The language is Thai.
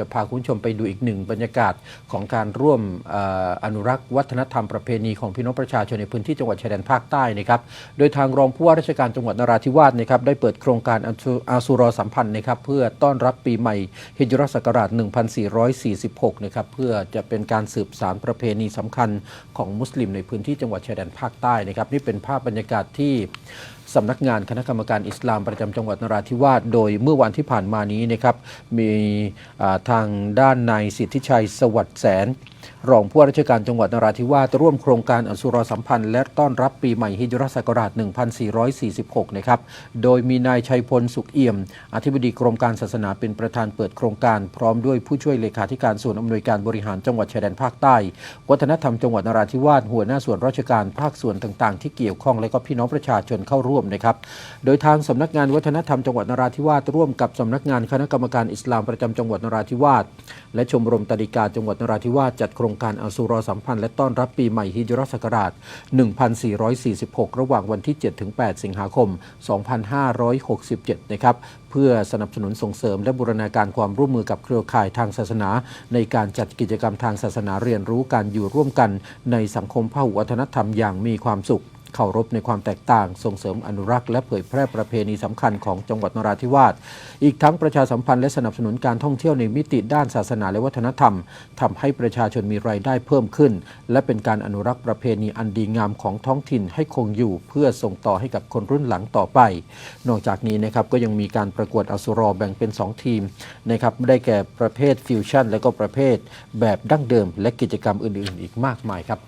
จะพาคุณชมไปดูอีกหนึ่งบรรยากาศของการร่วมออนุรักษ์วัฒนธรรมประเพณีของพี่น้องประชาชนในพื้นที่จังหวัดชายแดนภาคใต้นะครับ โดยทางรองผู้ว่าราชการจังหวัดนราธิวาสนะครับได้เปิดโครงการอาสุรอสัมพันธ์นะครับเพื่อต้อนรับปีใหม่ฮิจรัสศักราช 1446 นะครับเพื่อจะเป็นการสืบสารประเพณีสำคัญของมุสลิมในพื้นที่จังหวัดชายแดนภาคใต้นะครับนี่เป็นภาพบรรยากาศที่ สำนักงานคณะกรรมการอิสลามประจำจังหวัดนราธิวาสโดยเมื่อวันที่ผ่านมานี้นะครับมีทางด้านนายสิทธิชัยสวัสดิ์แสนรองผู้ว่าราชการจังหวัดนราธิวาสร่วมโครงการอสุรสัมพันธ์ และต้อนรับปีใหม่ฮิจรัสศักราช 1446 นะครับ โดยมีนายชัยพลสุขเอี่ยม อธิบดีกรมการศาสนาเป็นประธานเปิดโครงการ พร้อมด้วยผู้ช่วยเลขาธิการส่วนอำนวยการบริหารจังหวัดชายแดนภาคใต้ วัฒนธรรมจังหวัดนราธิวาสหัวหน้าส่วนราชการภาคส่วนต่างๆ ที่เกี่ยวข้องและก็พี่น้องประชาชนเข้าร่วมนะครับ โดยทางสำนักงานวัฒนธรรมจังหวัดนราธิวาสร่วมกับสำนักงานคณะกรรมการอิสลามประจำจังหวัดนราธิวาสและชมรมตริกาจังหวัดนราธิวาสจัดโครงการอัสุรอสัมพันธ์และต้อนรับปีใหม่ฮิจรัสศักราช 1446 ระหว่างวันที่ 7-8 สิงหาคม 2567 นะครับ เพื่อสนับสนุนส่งเสริมและบูรณาการความร่วมมือกับเครือข่ายทางศาสนา ในการจัดกิจกรรมทางศาสนาเรียนรู้การอยู่ร่วมกัน ในสังคมพหุวัฒนธรรมอย่างมีความสุข เคารพในความแตกต่าง ส่งเสริมอนุรักษ์และเผยแพร่ประเพณีสำคัญของจังหวัดนราธิวาส อีกทั้งประชาสัมพันธ์และสนับสนุนการท่องเที่ยวในมิติด้านศาสนาและวัฒนธรรมทำให้ประชาชนมีรายได้เพิ่มขึ้น และเป็นการอนุรักษ์ประเพณีอันดีงามของท้องถิ่นให้คงอยู่เพื่อส่งต่อให้กับคนรุ่นหลังต่อไป นอกจากนี้นะครับก็ยังมีการประกวดอสุรอแบ่งเป็น 2 ทีมนะครับได้แก่ประเภทฟิวชั่นและก็ประเภทแบบดั้งเดิม และกิจกรรมอื่น ๆ อีกมากมายครับ